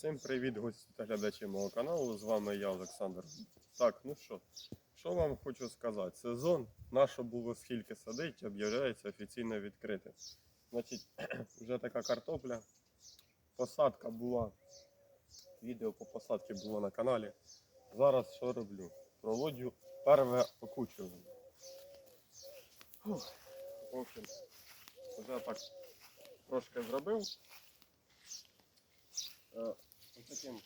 Всім привіт, гості та глядачі мого каналу. З вами я, Олександр. Так, ну що, що вам хочу сказати? Сезон наше було скільки садить, об'являється офіційно відкритим. Значить, вже така картопля. Посадка була. Відео по посадці було на каналі. Зараз що роблю? Проводжу перше окучування. В общем, вже так трошки зробив. Отаким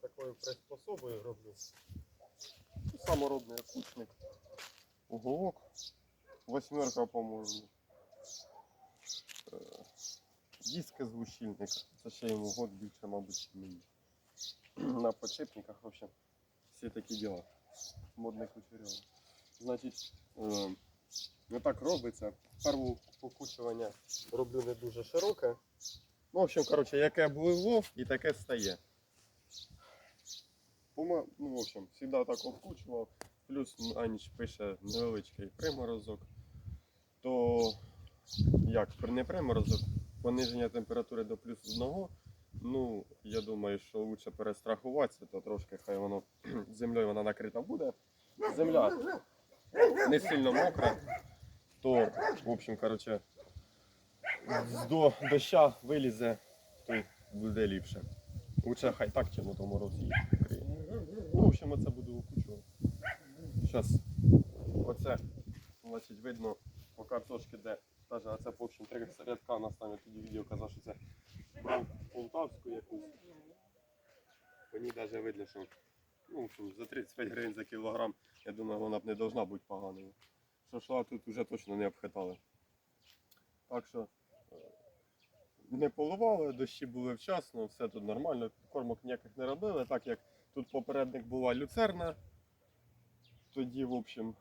такою приспособою роблю. Саморобний окучник. Уголок. Восьмерка, по-моєму. Е, Диски з гущільника. Це ще йому год більше, мабуть, мені. На подшипниках, в общем, всі такі діла. Модне кучерьово. Значить, не так робиться. Перше покучування роблю не дуже широке. Ну, в общем, коротше, яке було і таке стає. Ну, в общем, завжди так обкучував. Плюс на ніч пише невеличкий приморозок. То як, не приморозок, пониження температури до плюс одного. Ну, я думаю, що краще перестрахуватися, то трошки хай воно землею вона накрита буде. Земля не сильно мокра, то, в общем, коротше, до доща вилізе, то буде ліпше. Лучше хай так, чим у тому році. Ну, в общем, оце буду окучувати. Зараз оце, значить, видно по картошки, де даже оце, в общем, три рядка у нас там я тоді відео казав, що це брав полтавську якусь. По ній навіть видно, що ну, за 35 гривень за кілограм, я думаю, вона б не должна бути поганою. Що шла тут вже точно не обхитали. Так що не поливали, дощі були вчасно, все тут нормально, кормок ніяких не робили, так як тут попередник була люцерна. Тоді, в общем,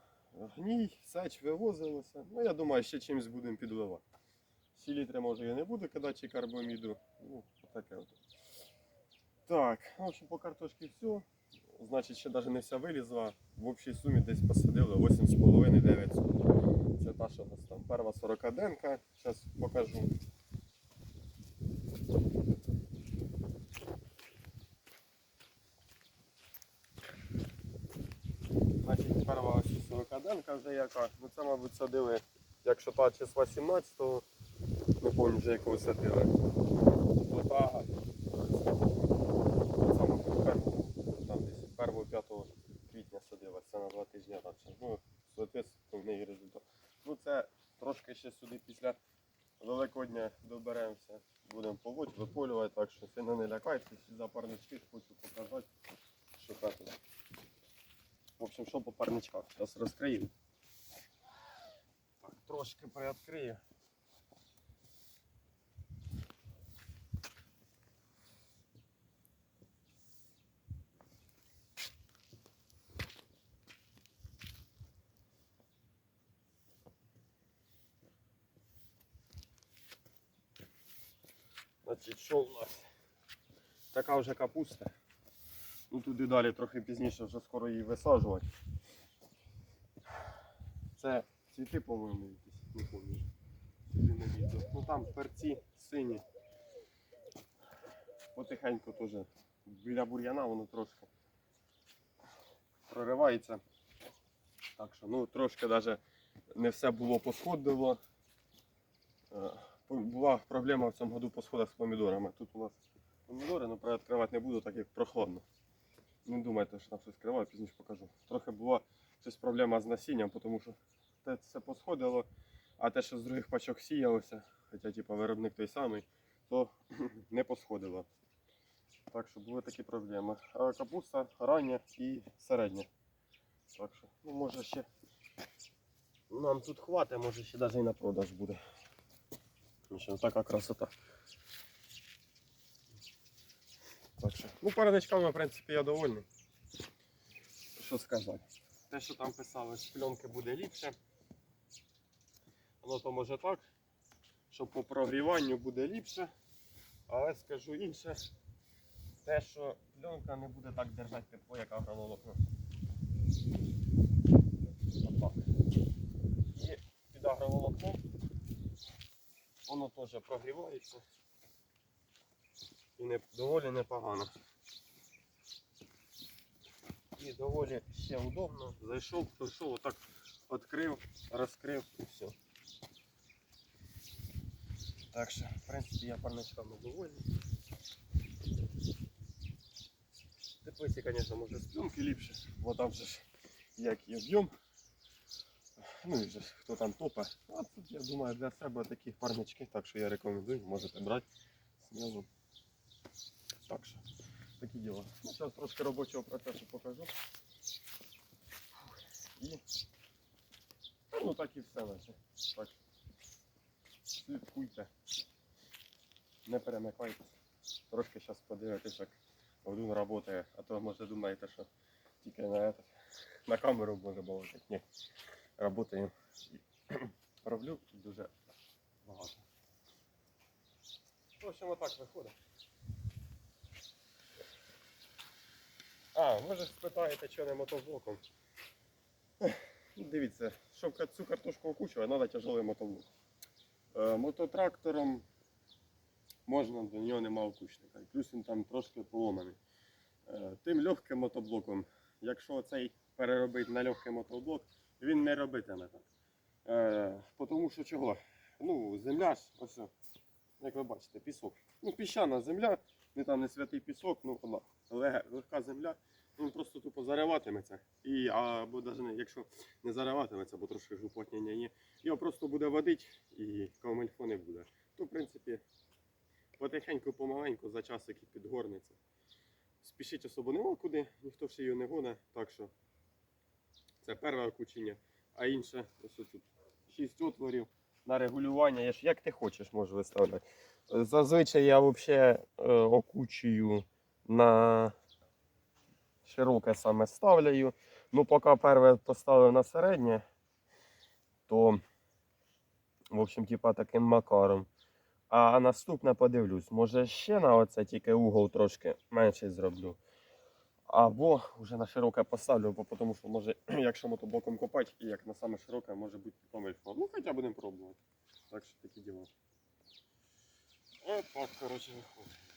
гній, сеч вивозилося. Ну, я думаю, ще чимось будемо підливати. Селітри може я не буду кидати карбоміду. Ну, таке от. Так, в общем, по картошці все. Значить, ще навіть не вся вилізла. В общій сумі десь посадили 8,5-9 соток. Це та, що у нас там перша 40 денка. Зараз покажу. Значить, перша ось 40 денка вже яка. Ну це, мабуть, садили, якщо та числа 17-го, не пам'ятаю вже якого садили. То та, Зараз розкрию. Так, трошки приоткрию. Значить, що у нас? Така вже капуста. Ну туди далі трохи пізніше вже скоро її висаджувати. Це цвіти, по-моєму, якісь, не пам'ятаю. Сюди не відео. Ну там перці сині. Потихеньку теж біля бур'яна воно трошки проривається. Так що, ну трошки навіть не все було посходило. Е, Була проблема в цьому году по сходах з помідорами. Тут у нас помідори, але ну, відкривати не буду, так як прохладно. Не думайте, що там щось скриваю, пізніше покажу. Трохи була щось проблема з насінням, тому що те все посходило, а те, що з других пачок сіялося, хоча типу, виробник той самий, то не посходило. Так що були такі проблеми. А капуста рання і середня. Так що, ну може ще нам тут хватить, може ще навіть і на продаж буде. Нічого, така красота. Так що, ну, парничками, в принципі, я довольний. Що сказати? Те, що там писали, з пленки буде ліпше. Воно то може так, що по прогріванню буде ліпше. Але скажу інше, те, що пленка не буде так держати тепло, як агроволокно. І під агроволокном воно теж прогрівається. І не, доволі непогано. І доволі ще удобно. Зайшов, пройшов, отак відкрив, розкрив і все. Так що, в принципі, я парничками довольний. Теплиці, звісно, може з ліпше, бо там же ж як і об'єм. Ну і вже хто там топе. А тут, я думаю, для себе такі парнички, так що я рекомендую, можете брати сміло. Так що, такі діла. Ну, зараз трошки робочого процесу покажу. І ну так і все наче. Так. Слідкуйте. Не перемикайтесь. Трошки зараз подивитесь, як один працює, а то може думаєте, що тільки на, этот, на камеру може балакати. Ні. Работаю. Роблю дуже багато. В общем, отак виходить. А, ж спитаєте, що не мотоблоком. Дивіться, щоб цю картошку окучувати, треба тяжелий мотоблок. Е, мототрактором можна, до нього нема окучника. Плюс він там трошки поломаний. Е, тим легким мотоблоком, якщо цей переробити на легкий мотоблок, він не робитиме так. Е, тому що чого? Ну, земля ж, ось, як ви бачите, пісок. Ну, піщана земля, не там не святий пісок, ну вона леге- легка земля, він просто тупо зариватиметься. І, або навіть якщо не зариватиметься, бо трошки ж уплотнення є, його просто буде водити і камельфо не буде. То, в принципі, потихеньку, помаленьку, за час, який підгорнеться. Спішіть особо нема куди, ніхто ж її не гоне, так що це перше окучення, а інше ось тут 6 отворів на регулювання. Я ж як ти хочеш, можеш виставляти. Зазвичай я взагалі окучую на широке саме ставляю. Ну, поки перше поставив на середнє, то, в общем, типа таким макаром. А наступне подивлюсь, може ще на оце тільки угол трошки менший зроблю. Або вже на широке поставлю, бо тому що може, якщо мотоблоком копати, і як на саме широке, може бути помильфо. Ну, хоча будемо пробувати. Так що такі діла. Отак, коротше, виходить.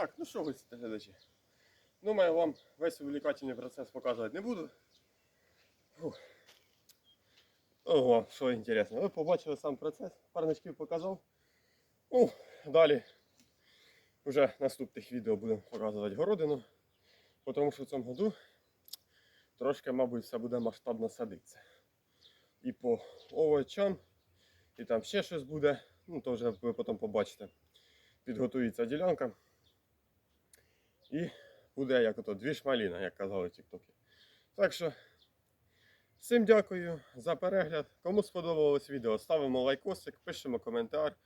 Так, ну що, та глядачі. Думаю, вам весь увлекательний процес показувати не буду. Фух. Ого, що інтересно. Ви побачили сам процес, парничків показав. Ну, далі вже в наступних відео будемо показувати городину. Тому що в цьому году трошки, мабуть, все буде масштабно садитися. І по овочам, і там ще щось буде. Ну, то вже ви потім побачите. Підготується ділянка. І буде як ото дві шмаліна, як казали в Тіктокі. Так що, всім дякую за перегляд. Кому сподобалось відео, ставимо лайкосик, пишемо коментар.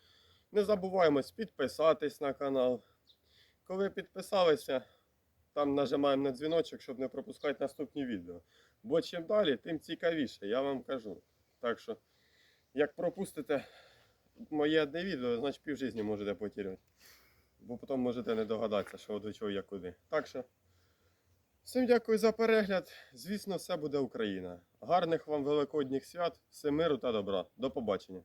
Не забуваємось підписатись на канал. Коли підписалися, там нажимаємо на дзвіночок, щоб не пропускати наступні відео. Бо чим далі, тим цікавіше, я вам кажу. Так що, як пропустите моє одне відео, значить півжизні можете потеряти. Бо потім можете не догадатися, що до чого я куди. Так що, Всім дякую за перегляд. Звісно, все буде Україна. Гарних вам великодніх свят, все миру та добра. До побачення.